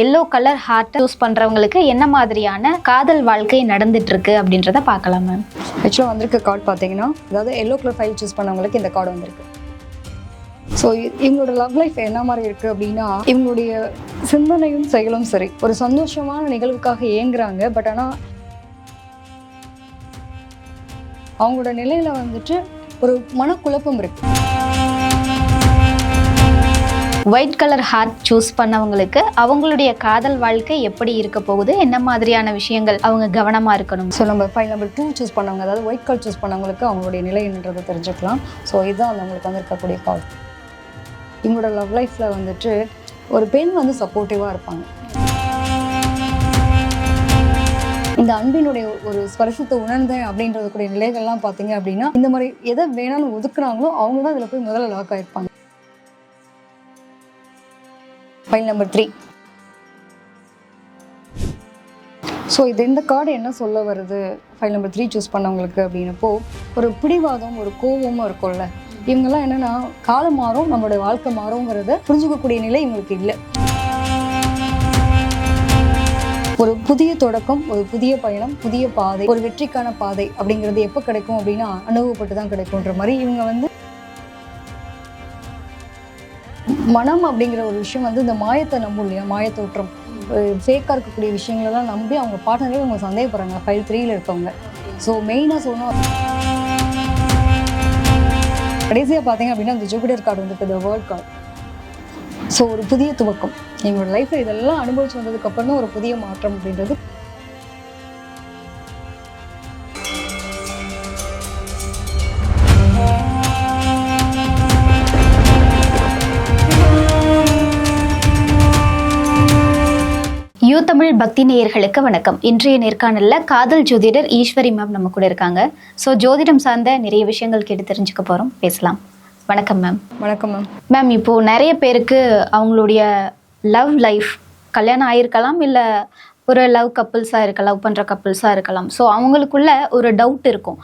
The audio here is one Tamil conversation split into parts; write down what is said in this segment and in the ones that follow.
எல்லோ கலர் ஹார்ட் யூஸ் பண்றவங்களுக்கு என்ன மாதிரியான காதல் வாழ்க்கை நடந்துட்டு இருக்கு அப்படின்றத பார்க்கலாம் மேம் ஆக்சுவலாக வந்திருக்க கார்டு பார்த்தீங்கன்னா அதாவது எல்லோ கலர் ஃபைல் சூஸ் பண்ணவங்களுக்கு இந்த கார்டு வந்திருக்கு. ஸோ இவங்களோட லவ் லைஃப் என்ன மாதிரி இருக்குது அப்படின்னா இவங்களுடைய சிந்தனையும் செயலும் சரி. ஒரு சந்தோஷமான நிகழ்வுக்காக ஏங்குறாங்க பட் ஆனால் அவங்களோட நிலையில் வந்துட்டு ஒரு மனக்குழப்பம் இருக்குது ஒயிட் கலர் ஹார்ட் சூஸ் பண்ணவங்களுக்கு அவங்களுடைய காதல் வாழ்க்கை எப்படி இருக்க போகுது? என்ன மாதிரியான விஷயங்கள் அவங்க கவனமாக இருக்கணும்? ஸோ நம்ம ஃபைவ் நம்பர் டூ சூஸ் பண்ணவங்க அதாவது ஒயிட் கலர் சூஸ் பண்ணவங்களுக்கு அவங்களுடைய நிலை தெரிஞ்சுக்கலாம். ஸோ இதுதான் வந்து அவங்களுக்கு வந்திருக்கக்கூடிய கால் இவங்களோட லவ் லைஃப்பில் வந்துட்டு ஒரு பெண் வந்து சப்போர்ட்டிவாக இருப்பாங்க. இந்த அன்பினுடைய ஒரு ஸ்பரிசத்தை உணர்ந்தேன் அப்படின்றதுக்குரிய நிலைகள்லாம் பார்த்தீங்க அப்படின்னா இந்த மாதிரி எதை வேணாலும் ஒதுக்குறாங்களோ அவங்க தான் இதில் போய் முதல்ல லாக் ஆயிருப்பாங்க. ஃபைல் நம்பர் த்ரீ ஸோ இது இந்த கார்டு என்ன சொல்ல வருது? ஃபைல் நம்பர் த்ரீ சூஸ் பண்ணவங்களுக்கு அப்படின்னப்போ ஒரு பிடிவாதம் ஒரு கோபமும் இருக்கும்ல. இவங்கெல்லாம் என்னன்னா காலம் மாறும் நம்மளுடைய வாழ்க்கை மாறுங்கிறத புரிஞ்சுக்கக்கூடிய நிலை இவங்களுக்கு இல்லை. ஒரு புதிய தொடக்கம் ஒரு புதிய பயணம் புதிய பாதை ஒரு வெற்றிக்கான பாதை அப்படிங்கிறது எப்போ கிடைக்கும் அப்படின்னா அனுபவப்பட்டு தான் கிடைக்கும்ன்ற மாதிரி இவங்க வந்து மனம் அப்படிங்கிற ஒரு விஷயம் வந்து இந்த மாயத்தை நம்பும் இல்லையா? மாயத்தோற்றம் ஃபேக்காக இருக்கக்கூடிய விஷயங்களெல்லாம் நம்பி அவங்க பார்ட்னரே அவங்க சந்தேகப்படுறாங்க. ஃபைல் த்ரீல இருக்கவங்க. ஸோ மெயினாக சொன்னோம் கடைசியாக பார்த்தீங்க அப்படின்னா அந்த ஜூபிடர் கார்டு வந்துருக்கு இந்த வேர்ல்ட் கார்டு ஸோ ஒரு புதிய துவக்கம். எங்களோட லைஃப்பில் இதெல்லாம் அனுபவிச்சு வந்ததுக்கப்புறம் தான் ஒரு புதிய மாற்றம் அப்படின்றது தமிழ் பக்தி நேயர்களுக்கு வணக்கம். இன்றைய நேர்காணல்ல காதல் ஜோதிடர் ஈஸ்வரி மேம் நம்ம கூட இருக்காங்க. ஸோ ஜோதிடம் சார்ந்த நிறைய விஷயங்கள் கேட்டு தெரிஞ்சுக்க போறோம். பேசலாம். வணக்கம் மேம் வணக்கம் மேம் மேம் இப்போ நிறைய பேருக்கு அவங்களுடைய லவ் லைஃப் கல்யாணம் ஆயிருக்கலாம் இல்லை ஒரு லவ் கப்புள்ஸாக இருக்கலாம் லவ் பண்ணுற கப்புள்ஸாக இருக்கலாம். ஸோ அவங்களுக்குள்ள ஒரு டவுட் இருக்கும்.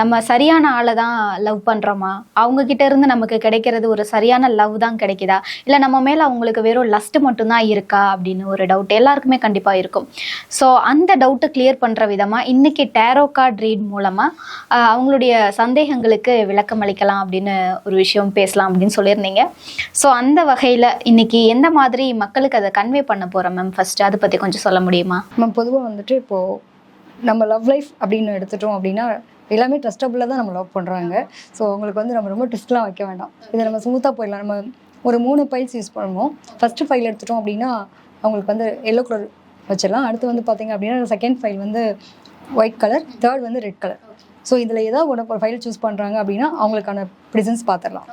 நம்ம சரியான ஆளை தான் லவ் பண்ணுறோமா அவங்கக்கிட்ட இருந்து நமக்கு கிடைக்கிறது ஒரு சரியான லவ் தான் கிடைக்குதா? இல்லை நம்ம மேலே அவங்களுக்கு வெறும் லஸ்ட் மட்டும்தான் இருக்கா? அப்படின்னு ஒரு டவுட் எல்லாருக்குமே கண்டிப்பாக இருக்கும். ஸோ அந்த டவுட்டை கிளியர் பண்ணுற விதமாக இன்றைக்கி டேரோ கார்ட் ரீட் மூலமாக அவங்களுடைய சந்தேகங்களுக்கு விளக்கம் அளிக்கலாம் அப்படின்னு ஒரு விஷயம் பேசலாம் அப்படின்னு சொல்லியிருந்தீங்க. ஸோ அந்த வகையில் இன்றைக்கி எந்த மாதிரி மக்களுக்கு அதை கன்வே பண்ண போகிறோம் மேம் ஃபஸ்ட்டு அதை பற்றி கொஞ்சம் சொல்ல முடியுமா? நம்ம பொதுவாக வந்துட்டு இப்போது நம்ம லவ் லைஃப் அப்படின்னு எடுத்துட்டோம் அப்படின்னா எல்லாமே ட்ரஸ்டபுளாக தான் நம்ம லவ் பண்ணுறாங்க ஸோ அவங்களுக்கு வந்து நம்ம ரொம்ப ட்விஸ்ட்லாம் வைக்க வேண்டாம். இதை நம்ம ஸ்மூத்தாக போயிடலாம். நம்ம ஒரு மூணு ஃபைல்ஸ் யூஸ் பண்ணுவோம். ஃபஸ்ட்டு ஃபைல் எடுத்துட்டோம் அப்படின்னா அவங்களுக்கு வந்து எல்லோ கலர் வச்சிடலாம். அடுத்து வந்து பார்த்தீங்க அப்படின்னா செகண்ட் ஃபைல் வந்து ஒயிட் கலர் தேர்ட் வந்து ரெட் கலர் ஸோ இதில் ஏதாவது ஒரு ஃபைல் சூஸ் பண்ணுறாங்க அப்படின்னா அவங்களுக்கான ப்ரிசன்ஸ் பார்த்துடலாம்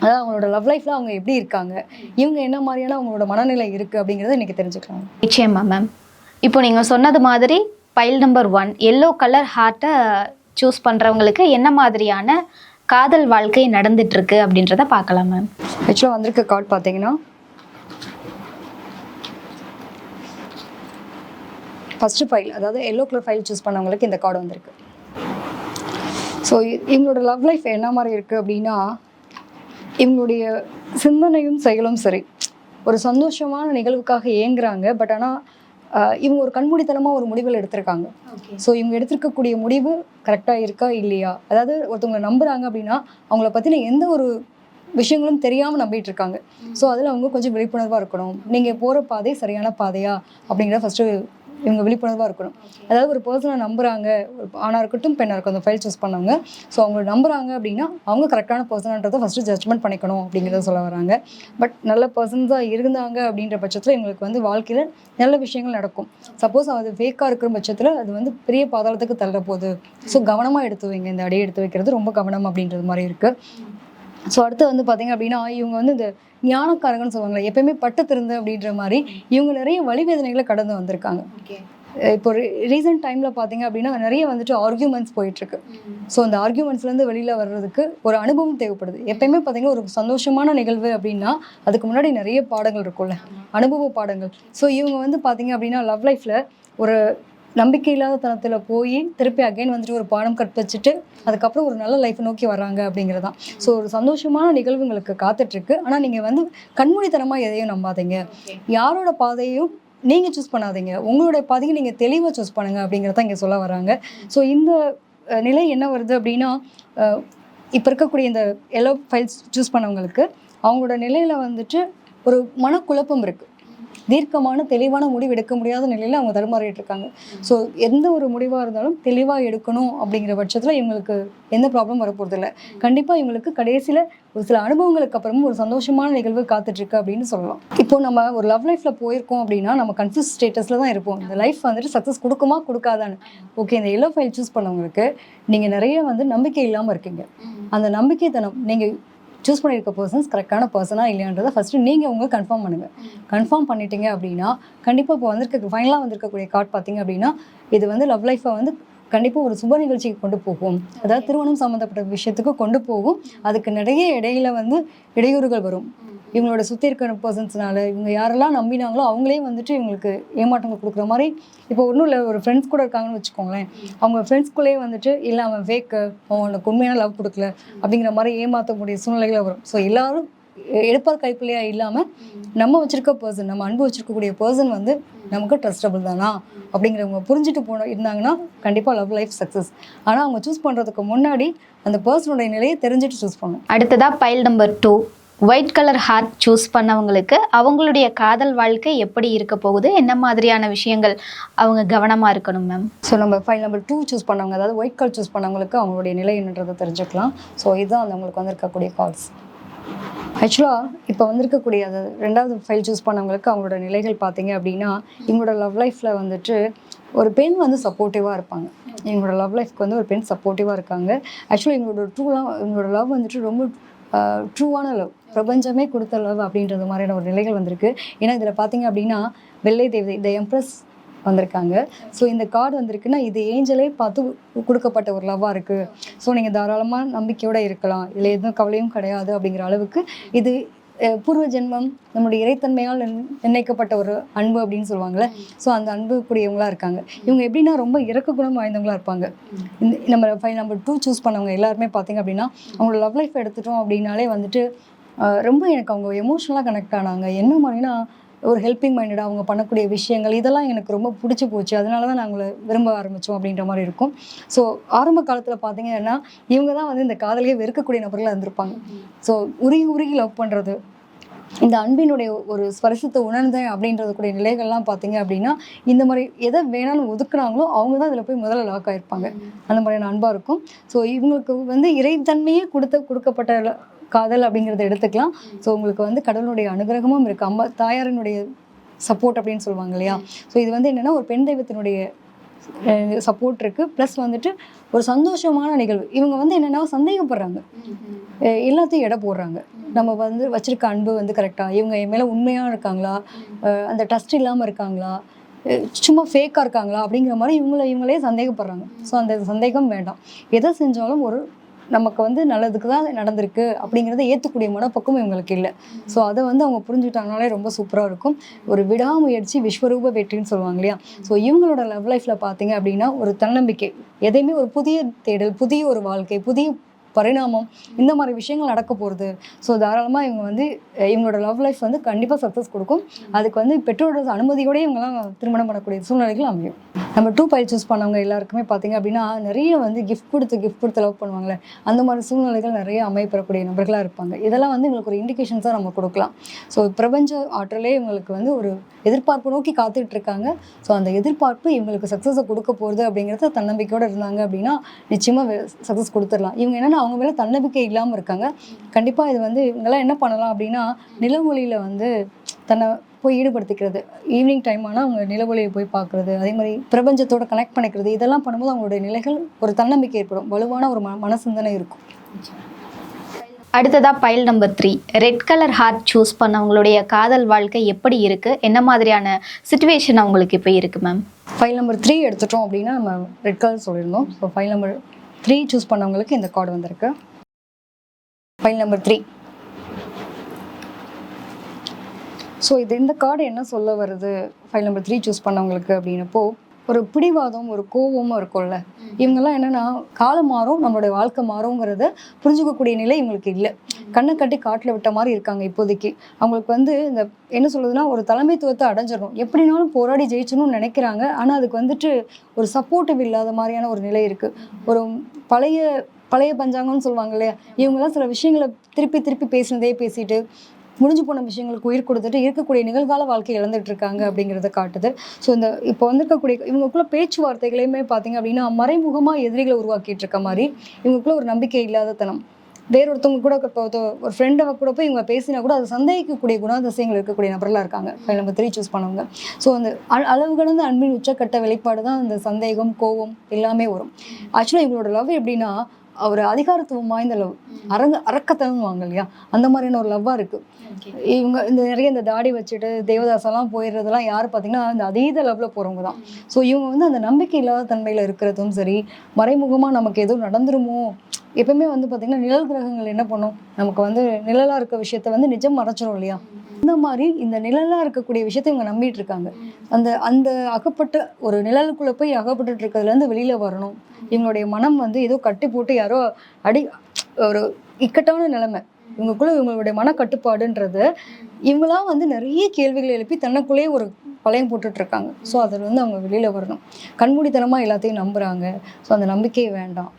அதாவது அவங்களோட லவ் லைஃப்பில் அவங்க எப்படி இருக்காங்க? இவங்க என்ன மாதிரியான அவங்களோட மனநிலை இருக்குது அப்படிங்கிறத இன்றைக்கி தெரிஞ்சுக்கலாம். நிச்சயமா மேம் இப்போ நீங்கள் சொன்னது மாதிரி pile number one yellow colour ஹார்ட்டை சூஸ் பண்ணுறவங்களுக்கு என்ன மாதிரியான காதல் வாழ்க்கை நடந்துட்டு இருக்கு அப்படின்றத பார்க்கலாம் மேம் ஆக்சுவலாக வந்திருக்க கார்டு பார்த்தீங்கன்னா ஃபஸ்ட்டு ஃபைல் அதாவது எல்லோ கலர் ஃபைல் சூஸ் பண்ணவங்களுக்கு இந்த கார்டு வந்திருக்கு. ஸோ இவங்களோட லவ் லைஃப் என்ன மாதிரி இருக்குது அப்படின்னா இவங்களுடைய சிந்தனையும் செயலும் சரி. ஒரு சந்தோஷமான நிகழ்வுக்காக ஏங்குறாங்க பட் ஆனால் இவங்க ஒரு கண்மூடித்தனமாக ஒரு முடிவுகள் எடுத்திருக்காங்க. ஸோ இவங்க எடுத்திருக்கக்கூடிய முடிவு கரெக்டாக இருக்கா இல்லையா? அதாவது ஒருத்தவங்களை நம்புறாங்க அப்படின்னா அவங்கள பற்றின எந்த ஒரு விஷயங்களும் தெரியாமல் நம்பிட்டு இருக்காங்க. ஸோ அதில் அவங்க கொஞ்சம் விழிப்புணர்வாக இருக்கணும். நீங்கள் போகிற பாதை சரியான பாதையா அப்படிங்கிறத ஃபஸ்ட்டு இவங்க விழிப்புணர்வாக இருக்கணும். அதாவது ஒரு பர்சனை நம்புகிறாங்க ஆணாக இருக்கட்டும் பெண்ணாக இருக்கட்டும் அந்த ஃபைல் சூஸ் பண்ணவங்க. ஸோ அவங்கள நம்புகிறாங்க அப்படின்னா அவங்க கரெக்டான பர்சனான்றதை ஃபஸ்ட்டு ஜட்மெண்ட் பண்ணிக்கணும் அப்படிங்கிறத சொல்ல வராங்க. பட் நல்ல பர்சன்ஸாக இருந்தாங்க அப்படின்ற பட்சத்தில் இவங்களுக்கு வந்து வாழ்க்கையில் நல்ல விஷயங்கள் நடக்கும். சப்போஸ் அது ஃபேக்காக இருக்கிற பட்சத்தில் அது வந்து பெரிய பாதாளத்துக்கு தள்ள போகுது ஸோ கவனமாக எடுத்து வைங்க. இந்த அடியை எடுத்து வைக்கிறது ரொம்ப கவனம் அப்படின்றது மாதிரி இருக்குது ஸோ அடுத்து வந்து பார்த்தீங்க அப்படின்னா இவங்க வந்து இந்த ஞானக்காரங்கன்னு சொல்லுவாங்க எப்பயுமே பட்டு திருந்து அப்படின்ற மாதிரி இவங்க நிறைய வழிவேதனைகளை கடந்து வந்திருக்காங்க. இப்போ ரீசெண்ட் டைமில் பார்த்தீங்க அப்படின்னா நிறைய வந்துட்டு ஆர்கியூமெண்ட்ஸ் போயிட்டுருக்கு. ஸோ அந்த ஆர்கியூமெண்ட்ஸ்லேருந்து வெளியில் வர்றதுக்கு ஒரு அனுபவம் தேவைப்படுது. எப்பயுமே பார்த்தீங்கன்னா ஒரு சந்தோஷமான நிகழ்வு அப்படின்னா அதுக்கு முன்னாடி நிறைய பாடங்கள் இருக்கும்ல அனுபவ பாடங்கள். ஸோ இவங்க வந்து பார்த்தீங்க அப்படின்னா லவ் லைஃப்பில் ஒரு நம்பிக்கை இல்லாத தனத்தில் போய் திருப்பி அகைன் வந்துட்டு ஒரு பாடம் கற்பிச்சுட்டு அதுக்கப்புறம் ஒரு நல்ல லைஃப்பை நோக்கி வராங்க அப்படிங்கிறது தான் ஸோ ஒரு சந்தோஷமான நிகழ்வுங்களுக்கு காத்துட்ருக்கு. ஆனால் நீங்கள் வந்து கண்மூடித்தனமாக எதையும் நம்பாதீங்க. யாரோட பாதையும் நீங்கள் சூஸ் பண்ணாதீங்க. உங்களுடைய பாதையை நீங்கள் தெளிவாக சூஸ் பண்ணுங்க அப்படிங்கிறத இங்கே சொல்ல வராங்க. ஸோ இந்த நிலை என்ன வருது அப்படின்னா இப்போ இருக்கக்கூடிய இந்த எல்லோ ஃபைல்ஸ் சூஸ் பண்ணவங்களுக்கு அவங்களோட நிலையில் வந்துட்டு ஒரு மனக்குழப்பம் இருக்குது தீர்க்கமான தெளிவான முடிவு எடுக்க முடியாத நிலையில் அவங்க தடுமாறிட்டு இருக்காங்க ஸோ எந்த ஒரு முடிவாக இருந்தாலும் தெளிவாக எடுக்கணும் அப்படிங்கிற பட்சத்தில் இவங்களுக்கு எந்த ப்ராப்ளம் வரப்போகிறது இல்லை கண்டிப்பாக இவங்களுக்கு கடைசியில் ஒரு சில அனுபவங்களுக்கு அப்புறமும் ஒரு சந்தோஷமான நிகழ்வு காத்துட்ருக்கு அப்படின்னு சொல்லலாம். இப்போ நம்ம ஒரு லவ் லைஃப்பில் போயிருக்கோம் அப்படின்னா நம்ம கன்ஃபியூஸ் ஸ்டேட்டஸில் தான் இருப்போம். இந்த லைஃப் வந்துட்டு சக்ஸஸ் கொடுக்குமா கொடுக்காதான்னு. ஓகே இந்த எல்லோ ஃபைல் சூஸ் பண்ணவங்களுக்கு நீங்கள் நிறைய வந்து நம்பிக்கை இல்லாமல் இருக்கீங்க. அந்த நம்பிக்கை தனம் நீங்கள் சூஸ் பண்ணியிருக்க பர்சன்ஸ் கரெக்டான பர்சனாக இல்லையான்றதை ஃபஸ்ட்டு நீங்கள் உங்கள் கன்ஃபார்ம் பண்ணுங்கள் கன்ஃபார்ம் பண்ணிட்டீங்க அப்படின்னா கண்டிப்பாக இப்போ வந்திருக்க ஃபைனலாக வந்திருக்கக்கூடிய கார்டு பார்த்தீங்க அப்படின்னா இது வந்து லவ் லைஃப்பை வந்து கண்டிப்பாக ஒரு சுப நிகழ்ச்சிக்கு கொண்டு போகும். அதாவது திருமணம் சம்மந்தப்பட்ட விஷயத்துக்கு கொண்டு போகும். அதுக்கு நிறைய இடையில வந்து இடையூறுகள் வரும். இவங்களோட சுற்றி இருக்கிற பர்சன்ஸ்னால இவங்க யாரெல்லாம் நம்பினாங்களோ அவங்களே வந்துட்டு இவங்களுக்கு ஏமாற்றங்கள் கொடுக்குற மாதிரி இப்போ ஒன்றும் இல்லை ஒரு ஃப்ரெண்ட்ஸ் கூட இருக்காங்கன்னு வச்சுக்கோங்களேன். அவங்க ஃப்ரெண்ட்ஸ்குள்ளேயே வந்துட்டு இல்லை அவன் ஃபேக்கு அவன் உனக்கு உண்மையான லவ் கொடுக்கல. அப்படிங்கிற மாதிரி ஏமாற்றக்கூடிய சூழ்நிலைகள் வரும். ஸோ எல்லாரும் எடுப்பார் கைப்பிள்ளையா இல்லாமல் நம்ம வச்சிருக்க பர்சன் நம்ம அன்பு வச்சிருக்கக்கூடிய பர்சன் வந்து நமக்கு ட்ரஸ்டபிள் தானா? அப்படிங்கிறவங்க புரிஞ்சுட்டு போன இருந்தாங்கன்னா கண்டிப்பாக லவ் லைஃப் சக்ஸஸ் ஆனால் அவங்க சூஸ் பண்ணுறதுக்கு முன்னாடி அந்த பர்சனுடைய நிலையை தெரிஞ்சுட்டு சூஸ் பண்ணணும். அடுத்ததா pile number two white colour heart choose பண்ணவங்களுக்கு அவங்களுடைய காதல் வாழ்க்கை எப்படி இருக்க போகுது? என்ன மாதிரியான விஷயங்கள் அவங்க கவனமா இருக்கணும் மேம் ஸோ நம்ம ஃபைல் நம்பர் டூ சூஸ் பண்ணவங்க அதாவது ஒயிட் கால் சூஸ் பண்ணவங்களுக்கு அவங்களுடைய நிலை என்னன்றதை தெரிஞ்சுக்கலாம். ஸோ இதுதான் அந்த அவங்களுக்கு வந்திருக்கக்கூடிய கால்ஸ் ஆக்சுவலாக இப்போ வந்திருக்கக்கூடிய அது ரெண்டாவது ஃபைல் சூஸ் பண்ணவங்களுக்கு அவங்களோட நிலைகள் பார்த்தீங்க அப்படின்னா இவங்களோட லவ் லைஃப்பில் வந்துட்டு ஒரு பெண் வந்து சப்போர்ட்டிவாக இருப்பாங்க. எங்களோட லவ் லைஃப்க்கு வந்து ஒரு பெண் சப்போர்ட்டிவாக இருக்காங்க. ஆக்சுவலாக எங்களோட ட்ரூலாம் எங்களோட லவ் வந்துட்டு ரொம்ப ட்ரூவான லவ் பிரபஞ்சமே கொடுத்த லவ் அப்படின்றது மாதிரியான ஒரு நிலைகள் வந்திருக்கு. ஏன்னா இதில் பார்த்தீங்க அப்படின்னா வெள்ளை தேவதை த எம்ப்ரஸ் வந்திருக்காங்க. ஸோ இந்த கார்டு வந்திருக்குன்னா இது ஏஞ்சலே பார்த்து கொடுக்கப்பட்ட ஒரு லவ்வாக இருக்குது ஸோ நீங்கள் தாராளமாக நம்பிக்கையோடு இருக்கலாம். இல்லை எதுவும் கவலையும் கிடையாது அப்படிங்கிற அளவுக்கு இது பூர்வ ஜென்மம் நம்முடைய இறைத்தன்மையால் நிர்ணயிக்கப்பட்ட ஒரு அன்பு அப்படின்னு சொல்லுவாங்கள்ல. ஸோ அந்த அன்பு கூடியவங்களா இருக்காங்க. இவங்க எப்படின்னா ரொம்ப இறக்க குணம் வாய்ந்தவங்களா இருப்பாங்க. இந்த நம்ம ஃபைல் நம்பர் டூ சூஸ் பண்ணவங்க எல்லாருமே பார்த்தீங்க அப்படின்னா அவங்களோட லவ் லைஃப் எடுத்துட்டோம் அப்படின்னாலே வந்துட்டு ரொம்ப எனக்கு அவங்க எமோஷ்னலாக கனெக்ட் ஆனாங்க. என்ன மாதிரினா ஒரு ஹெல்பிங் மைண்டடாக அவங்க பண்ணக்கூடிய விஷயங்கள் இதெல்லாம் எனக்கு ரொம்ப பிடிச்சி போச்சு. அதனால தான் நாங்களை விரும்ப ஆரம்பித்தோம் அப்படின்ற மாதிரி இருக்கும். ஸோ ஆரம்ப காலத்தில் பார்த்தீங்கன்னா இவங்க தான் வந்து இந்த காதலையே வெறுக்கக்கூடிய நபர்களாக இருந்திருப்பாங்க. ஸோ உருகி உருகி லவ் பண்ணுறது இந்த அன்பினுடைய ஒரு ஸ்பரிசத்தை உணர்ந்தேன் அப்படின்றது கூடிய நிலைகள்லாம் பார்த்தீங்க அப்படின்னா இந்த மாதிரி எதை வேணாலும் ஒதுக்குனாங்களோ அவங்க தான் இதில் போய் முதல்ல லாக் ஆகிருப்பாங்க அந்த மாதிரியான அன்பாக இருக்கும். ஸோ இவங்களுக்கு வந்து இறைத்தன்மையே கொடுத்த கொடுக்கப்பட்ட காதல் அப்படிங்கிறத எடுத்துக்கலாம். ஸோ உங்களுக்கு வந்து கடவுளுடைய அனுகிரகமும் இருக்குது அம்மா தாயாரினுடைய சப்போர்ட் அப்படின்னு சொல்லுவாங்க இல்லையா? ஸோ இது வந்து என்னென்னா ஒரு பெண் தெய்வத்தினுடைய சப்போர்ட் இருக்குது ப்ளஸ் வந்துட்டு ஒரு சந்தோஷமான நிகழ்வு. இவங்க வந்து என்னென்னா சந்தேகப்படுறாங்க. எல்லாத்தையும் எடை போடுறாங்க. நம்ம வந்து வச்சிருக்க அன்பு வந்து கரெக்டாக இவங்க என் மேலே உண்மையாக இருக்காங்களா? அந்த டஸ்ட் இல்லாமல் இருக்காங்களா? சும்மா ஃபேக்காக இருக்காங்களா? அப்படிங்கிற மாதிரி இவங்கள இவங்களே சந்தேகப்படுறாங்க. ஸோ அந்த சந்தேகம் வேண்டாம். எதை செஞ்சாலும் ஒரு நமக்கு வந்து நல்லதுக்கு தான் நடந்திருக்கு அப்படிங்கிறத ஏற்றக்கூடிய மனப்பக்கம் இவங்களுக்கு இல்லை. ஸோ அதை வந்து அவங்க புரிஞ்சுட்டாங்கனாலே ரொம்ப சூப்பராக இருக்கும். ஒரு விடாமுயற்சி விஸ்வரூப வெற்றின்னு சொல்லுவாங்க இல்லையா? ஸோ இவங்களோட லவ் லைஃப்பில் பார்த்தீங்க அப்படின்னா ஒரு தன்னம்பிக்கை. எதையுமே ஒரு புதிய தேடல் புதிய ஒரு வாழ்க்கை புதிய பரிணாமம் இந்த மாதிரி விஷயங்கள் நடக்க போகிறது ஸோ தாராளமாக இவங்க வந்து இவங்களோட லவ் லைஃப் வந்து கண்டிப்பாக சக்ஸஸ் கொடுக்கும். அதுக்கு வந்து பெற்றோரோட அனுமதியோடய இவங்கெல்லாம் திருமணம் பண்ணக்கூடிய சூழ்நிலைகள் அமையும். நம்ம டூ பை சூஸ் பண்ணவங்க எல்லாருக்குமே பார்த்தீங்க அப்படின்னா நிறைய வந்து கிஃப்ட் கொடுத்து கிஃப்ட் கொடுத்து லவ் பண்ணுவாங்களே அந்த மாதிரி சூழ்நிலைகள் நிறைய அமைப்பெறக்கூடிய நபர்களாக இருப்பாங்க. இதெல்லாம் வந்து இவங்களுக்கு ஒரு இண்டிகேஷன்ஸாக நம்ம கொடுக்கலாம். ஸோ பிரபஞ்ச ஆற்றலே இவங்களுக்கு வந்து ஒரு எதிர்பார்ப்பு நோக்கி காத்துட்டு இருக்காங்க. ஸோ அந்த எதிர்பார்ப்பு இவங்களுக்கு சக்ஸஸை கொடுக்க போகிறது அப்படிங்கிறத தன்னம்பிக்கையோடு இருந்தாங்க அப்படின்னா நிச்சயமாக சக்ஸஸ் கொடுத்துடலாம். இவங்க என்னென்னா அவங்க மேலே தன்னம்பிக்கை இல்லாமல் இருக்காங்க. கண்டிப்பாக இது வந்து இவங்கெல்லாம் என்ன பண்ணலாம் அப்படின்னா நிலவொளியில் வந்து தன்னை போய் ஈடுபடுத்திக்கிறது. ஈவினிங் டைம் ஆனால் அவங்க நிலவொளியை போய் பார்க்குறது அதே மாதிரி பிரபஞ்சத்தோட கனெக்ட் பண்ணிக்கிறது இதெல்லாம் பண்ணும்போது அவங்களுடைய நிலைகள் ஒரு தன்னம்பிக்கை ஏற்படும். வலுவான ஒரு மன மனசிந்தனை இருக்கும். அடுத்ததா pile number three red colour heart choose பண்ணவங்களுடைய காதல் வாழ்க்கை எப்படி இருக்கு? என்ன மாதிரியான சுச்சுவேஷன் அவங்களுக்கு இப்போ இருக்கு மேம் ஃபைல் நம்பர் த்ரீ எடுத்துட்டோம் அப்படின்னா நம்ம ரெட் கலர் சொல்லியிருந்தோம். So pile number three choose பண்ணவங்களுக்கு இந்த கார்டு வந்திருக்கு. ஃபைல் நம்பர் த்ரீ ஸோ இது இந்த கார்டு என்ன சொல்ல வருது? ஃபைல் நம்பர் த்ரீ சூஸ் பண்ணவங்களுக்கு அப்படின்னப்போ ஒரு பிடிவாதம் ஒரு கோபமும் இருக்கும்ல. இவங்கெல்லாம் என்னன்னா காலம் மாறும் நம்மளுடைய வாழ்க்கை மாறுங்கிறத புரிஞ்சுக்கக்கூடிய நிலை இவங்களுக்கு இல்லை. கண்ணை கட்டி காட்டில் விட்ட மாதிரி இருக்காங்க இப்போதைக்கு. அவங்களுக்கு வந்து இந்த என்ன சொல்றதுன்னா ஒரு தலைமைத்துவத்தை அடைஞ்சிடணும். எப்படினாலும் போராடி ஜெயிச்சணும்னு நினைக்கிறாங்க. ஆனால் அதுக்கு வந்துட்டு ஒரு சப்போர்ட்டிவ் இல்லாத மாதிரியான ஒரு நிலை இருக்கு. ஒரு பழைய பழைய பஞ்சாங்கம்னு சொல்லுவாங்க இல்லையா? இவங்கெல்லாம் சில விஷயங்களை திருப்பி திருப்பி பேசினதே பேசிட்டு முடிஞ்சு போன விஷயங்களுக்கு உயிர் கொடுத்துட்டு இருக்கக்கூடிய நிகழ்கால வாழ்க்கை இழந்துட்டு இருக்காங்க அப்படிங்கிறத காட்டுது. ஸோ இந்த இப்போ வந்திருக்கக்கூடிய இவங்களுக்குள்ள பேச்சுவார்த்தைகளையுமே பார்த்தீங்க அப்படின்னா மறைமுகமாக எதிரிகளை உருவாக்கிட்டு இருக்க மாதிரி இவங்களுக்குள்ள ஒரு நம்பிக்கை இல்லாத தனம். வேறொருத்தவங்க கூட இப்போ ஒரு ஃப்ரெண்டை கூட போய் இவங்க பேசினா கூட அது சந்தேகிக்கக்கூடிய குணாதிசயங்கள் இருக்கக்கூடிய நபர்களாக இருக்காங்க. ஃபைல் நம்பர் த்ரீ சூஸ் பண்ணவங்க. ஸோ அந்த அ- அளவு கடந்த அன்பின் உச்சக்கட்ட வெளிப்பாடு தான் அந்த சந்தேகம் கோபம் எல்லாமே வரும். ஆக்சுவலாக இவங்களோட லவ் எப்படின்னா ஒரு அதிகாரத்துவம் வாய்ந்த லவ் அரங்க அரக்கத்தனம் வாங்க இல்லையா? அந்த மாதிரியான ஒரு லவ்வாக இருக்கு. இவங்க இந்த நிறைய இந்த தாடி வச்சுட்டு தேவதாசெல்லாம் போயிடுறதெல்லாம் யார் பார்த்தீங்கன்னா அந்த அதீத லவ்வில் போகிறவங்க தான் ஸோ இவங்க வந்து அந்த நம்பிக்கை இல்லாத தன்மையில் இருக்கிறதும் சரி மறைமுகமாக நமக்கு எதுவும் நடந்துருமோ எப்பவுமே வந்து பார்த்திங்கன்னா நிழல் கிரகங்கள் என்ன பண்ணும்? நமக்கு வந்து நிழலாக இருக்க விஷயத்த வந்து நிஜம் மறைச்சிரும் இல்லையா? இந்த மாதிரி இந்த நிழலாக இருக்கக்கூடிய விஷயத்தை இவங்க நம்பிட்டு இருக்காங்க. அந்த அந்த அகப்பட்ட ஒரு நிழலுக்குள்ளே போய் அகப்பட்டு இருக்கிறதுலேருந்து வெளியில் வரணும். இவங்களுடைய மனம் வந்து ஏதோ கட்டி போட்டு யாரோ அடி ஒரு இக்கட்டான நிலைமை. இவங்களுக்குள்ள இவங்களுடைய மன இவங்களாம் வந்து நிறைய கேள்விகளை எழுப்பி தனக்குள்ளேயே ஒரு பழையம் போட்டுட்ருக்காங்க. ஸோ அதில் வந்து அவங்க வெளியில் வரணும். கண்மூடித்தனமாக எல்லாத்தையும் நம்புகிறாங்க ஸோ அந்த நம்பிக்கையே வேண்டாம்.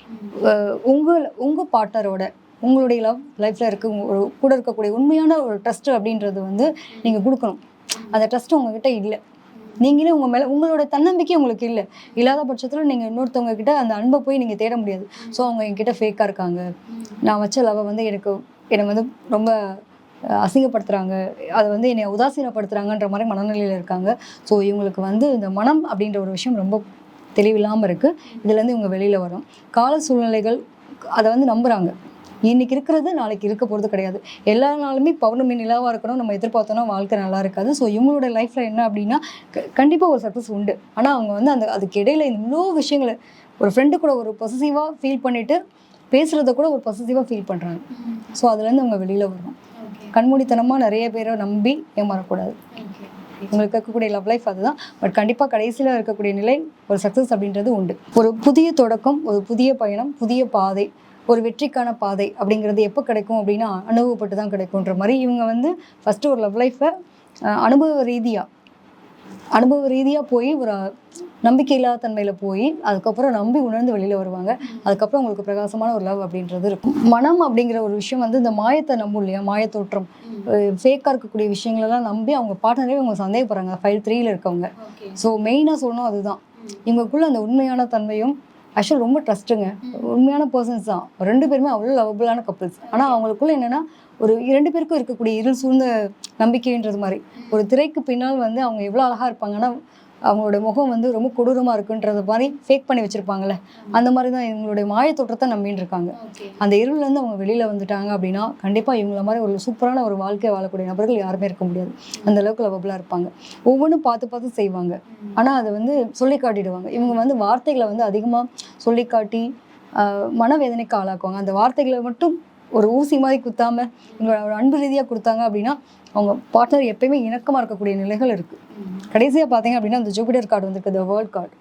உங்கள் உங்கள் பார்ட்னரோட உங்களுடைய லவ் லைஃப்பில் இருக்க ஒரு கூட இருக்கக்கூடிய உண்மையான ஒரு ட்ரஸ்ட் அப்படின்றது வந்து நீங்கள் கொடுக்கணும். அந்த ட்ரஸ்ட் உங்ககிட்ட இல்லை. நீங்களே உங்கள் மேலே உங்களோட தன்னம்பிக்கை உங்களுக்கு இல்லை. இல்லாத பட்சத்தில் நீங்கள் இன்னொருத்தவங்க கிட்ட அந்த அன்பை போய் நீங்கள் தேட முடியாது. ஸோ அவங்க என்கிட்ட ஃபேக்காக இருக்காங்க. நான் வச்ச லவ்வை வந்து எனக்கு என்னை வந்து ரொம்ப அசிங்கப்படுத்துகிறாங்க அதை வந்து என்னை உதாசீனப்படுத்துகிறாங்கன்ற மாதிரி மனநிலையில் இருக்காங்க. ஸோ இவங்களுக்கு வந்து இந்த மனம் அப்படின்ற ஒரு விஷயம் ரொம்ப தெளிவில்லாமல் இருக்குது இதுலேருந்து இவங்க வெளியில் வரும். கால சூழ்நிலைகள் அதை வந்து நம்புகிறாங்க இன்னைக்கு இருக்கிறது நாளைக்கு இருக்க போகிறது கிடையாது. எல்லா நாளுமே பௌர்ணமி நிலாவாக இருக்கணும். நம்ம எதிர்பார்த்தோம்னா வாழ்க்கை நல்லா இருக்காது. ஸோ இவங்களோட லைஃப்பில் என்ன அப்படின்னா கண்டிப்பாக ஒரு சக்ஸஸ் உண்டு. ஆனால் அவங்க வந்து அந்த அதுக்கு இடையில இவ்வளோ விஷயங்களை ஒரு ஃப்ரெண்டு கூட ஒரு பொசசிவாக ஃபீல் பண்ணிவிட்டு பேசுகிறத கூட ஒரு பொசசிவாக ஃபீல் பண்ணுறாங்க ஸோ அதுலேருந்து அவங்க வெளியில் வரும். கண்மூடித்தனமாக நிறைய பேரை நம்பி ஏமாறக்கூடாது. உங்களுக்கு இருக்கக்கூடிய லவ் லைஃப் அதுதான். பட் கண்டிப்பாக கடைசியில் இருக்கக்கூடிய நிலை ஒரு சக்ஸஸ் அப்படின்றது உண்டு. ஒரு புதிய தொடக்கம் ஒரு புதிய பயணம் புதிய பாதை ஒரு வெற்றிக்கான பாதை அப்படிங்கிறது எப்போ கிடைக்கும் அப்படின்னா அனுபவப்பட்டு தான் கிடைக்குன்ற மாதிரி இவங்க வந்து ஃபஸ்ட்டு ஒரு லவ் லைஃப்பை அனுபவ ரீதியாக அனுபவ ரீதியாக போய் ஒரு நம்பிக்கை இல்லாத தன்மையில் போய் அதுக்கப்புறம் நம்பி உணர்ந்து வெளியில் வருவாங்க. அதுக்கப்புறம் உங்களுக்கு பிரகாசமான ஒரு லவ் அப்படின்றது இருக்கும். மனம் அப்படிங்கிற ஒரு விஷயம் வந்து இந்த மாயத்தை நம்பும் இல்லையா? மாயத்தோற்றம். ஃபேக்காக இருக்கக்கூடிய விஷயங்களெல்லாம் நம்பி அவங்க பார்ட்னரே அவங்க சந்தேகப்படுறாங்க. ஃபைல் த்ரீல இருக்கவங்க. ஸோ மெயினாக சொல்லணும் அதுதான். இவங்களுக்குள்ள அந்த உண்மையான தன்மையும் ஆக்சுவல் ரொம்ப ட்ரஸ்ட்டுங்க உண்மையான பர்சன்ஸ் தான். ரெண்டு பேருமே அவ்வளோ லவபிளான கப்புள்ஸ் ஆனால் அவங்களுக்குள்ள என்னென்னா ஒரு இரண்டு பேருக்கும் இருக்கக்கூடிய இருள் சூழ்ந்த நம்பிக்கைன்றது மாதிரி. ஒரு திரைக்கு பின்னால் வந்து அவங்க எவ்வளோ அழகாக இருப்பாங்கன்னா அவங்களோட முகம் வந்து ரொம்ப கொடூரமாக இருக்குன்றது மாதிரி ஃபேக் பண்ணி வச்சுருப்பாங்கல்ல. அந்த மாதிரி தான் இவங்களுடைய மாயத் தோற்றத்தை நம்பின்னு இருக்காங்க. அந்த இருள்லேருந்து அவங்க வெளியில் வந்துட்டாங்க அப்படின்னா கண்டிப்பாக இவங்கள மாதிரி ஒரு சூப்பரான ஒரு வாழ்க்கை வாழக்கூடிய நபர்கள் யாருமே இருக்க முடியாது. அந்த அளவுக்கு லவபிளாக இருப்பாங்க. ஒவ்வொன்றும் பார்த்து பார்த்து செய்வாங்க. ஆனால் அதை வந்து சொல்லி காட்டிடுவாங்க. இவங்க வந்து வார்த்தைகளை வந்து அதிகமாக சொல்லி காட்டி மனவேதனைக்கு ஆளாக்குவாங்க. அந்த வார்த்தைகளை மட்டும் ஒரு ஊசி மாதிரி குத்தாம இவங்களோட ஒரு அன்பு ரீதியாக கொடுத்தாங்க அப்படின்னா அவங்க பார்ட்னர் எப்பயுமே இணக்கமாக இருக்கக்கூடிய நிலைகள் இருக்குது கடைசியாக பார்த்தீங்க அப்படின்னா அந்த ஜூபிட்டர் கார்டு வந்திருக்கு த வேர்ல்ட் கார்டு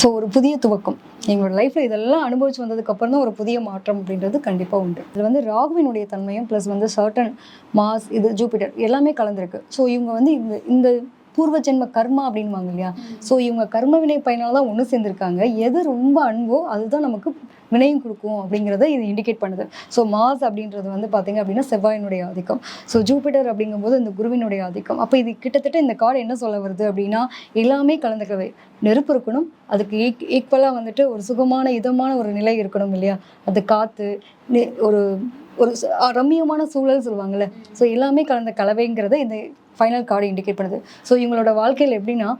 ஸோ ஒரு புதிய துவக்கம். எங்களோட லைஃப்பில் இதெல்லாம் அனுபவிச்சு வந்ததுக்கு அப்புறம் தான் ஒரு புதிய மாற்றம் அப்படின்றது கண்டிப்பாக உண்டு. இதில் வந்து ராகுவினுடைய தன்மையும் ப்ளஸ் வந்து சர்டன் மாஸ் இது ஜூபிட்டர் எல்லாமே கலந்துருக்கு. ஸோ இவங்க வந்து இந்த இந்த பூர்வ ஜென்ம கர்மா அப்படின்வாங்க இல்லையா? ஸோ இவங்க கர்ம வினை பயனால தான் ஒன்று சேர்ந்துருக்காங்க. எது ரொம்ப அன்போ அதுதான் நமக்கு வினையும் கொடுக்கும் அப்படிங்கிறத இது இண்டிகேட் பண்ணுது. ஸோ மாஸ் அப்படின்றது வந்து பார்த்தீங்க அப்படின்னா செவ்வாயினுடைய ஆதிக்கம். ஸோ ஜூபிட்டர் அப்படிங்கும்போது இந்த குருவினுடைய ஆதிக்கம். அப்போ இது கிட்டத்தட்ட இந்த கார்டு என்ன சொல்ல வருது அப்படின்னா எல்லாமே கலந்துக்கவே. நெருப்பு இருக்கணும் அதுக்கு ஈக் ஈக்குவலாக வந்துட்டு ஒரு சுகமான இதமான ஒரு நிலை இருக்கணும் இல்லையா? அது காற்று நெ- ஒரு ஒரு ரம்மியமான சூழல் சொல்லுவாங்கல்ல. ஸோ எல்லாமே கலந்த கலவைங்கிறத இந்த ஃபைனல் கார்டு இண்டிகேட் பண்ணுது. ஸோ இவங்களோட வாழ்க்கையில் எப்படின்னா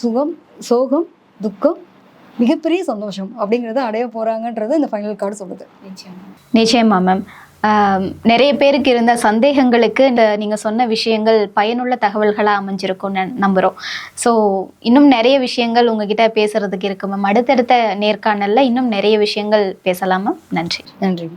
சுகம் சோகம் துக்கம் மிகப்பெரிய சந்தோஷம் அப்படிங்கிறத அடைய போகிறாங்கன்றது இந்த ஃபைனல் கார்டு சொல்லுது. நிச்சயமா. மேம் நிறைய பேருக்கு இருந்த சந்தேகங்களுக்கு இந்த நீங்கள் சொன்ன விஷயங்கள் பயனுள்ள தகவல்களாக அமைஞ்சிருக்கும்னு நம்புகிறோம் ஸோ இன்னும் நிறைய விஷயங்கள் உங்ககிட்ட பேசுறதுக்கு இருக்கு மேம் அடுத்தடுத்த நேர்காணலில் இன்னும் நிறைய விஷயங்கள் பேசலாம் மேம் நன்றி. நன்றி.